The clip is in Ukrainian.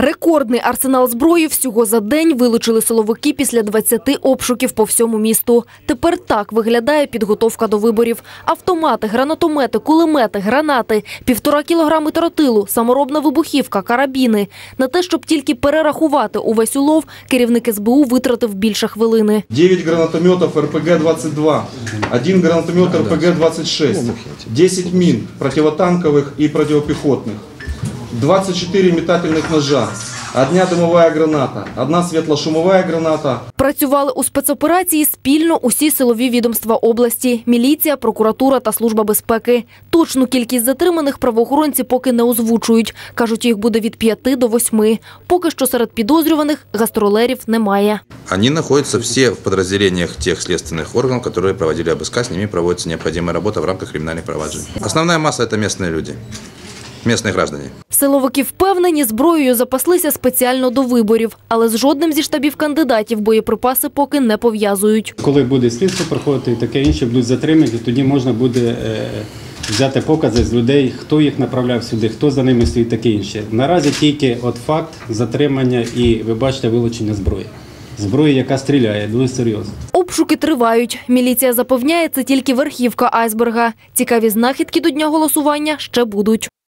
Рекордний арсенал зброї всього за день вилучили силовики після 20 обшуків по всьому місту. Тепер так виглядає підготовка до виборів. Автомати, гранатомети, кулемети, гранати, півтора кілограми тротилу, саморобна вибухівка, карабіни. На те, щоб тільки перерахувати увесь улов, керівник СБУ витратив більше хвилини. 9 гранатометов РПГ-22, 1 гранатомет РПГ-26, 10 мин противотанковых и противопехотных, 24 метательных ножа, одна дымовая граната, одна светлошумовая граната, Працювали у спецоперації спільно усі силові відомства області – міліція, прокуратура та служба безпеки. Точну кількість затриманих правоохоронці поки не озвучують. Кажуть, їх буде від п'яти до восьми. Поки що серед підозрюваних гастролерів немає. Они находятся все в подразделениях тех следственных органов, которые проводили обыска, с ними проводится необходимая работа в рамках криминальных проваджений. Основная масса – это местные люди, местные граждане. Силовики впевнені, зброєю запаслися спеціально до виборів. Але з жодним зі штабів кандидатів боєприпаси поки не пов'язують. Коли буде слідство проходити і таке інше, будуть затримані, тоді можна буде е, взяти покази з людей, хто їх направляв сюди, хто за ними стоїть, таке інше. Наразі тільки от факт затримання і, ви бачите, вилучення зброї. Зброї, яка стріляє, дуже серйозно. Обшуки тривають. Міліція запевняє, це тільки верхівка айсберга. Цікаві знахідки до дня голосування ще будуть.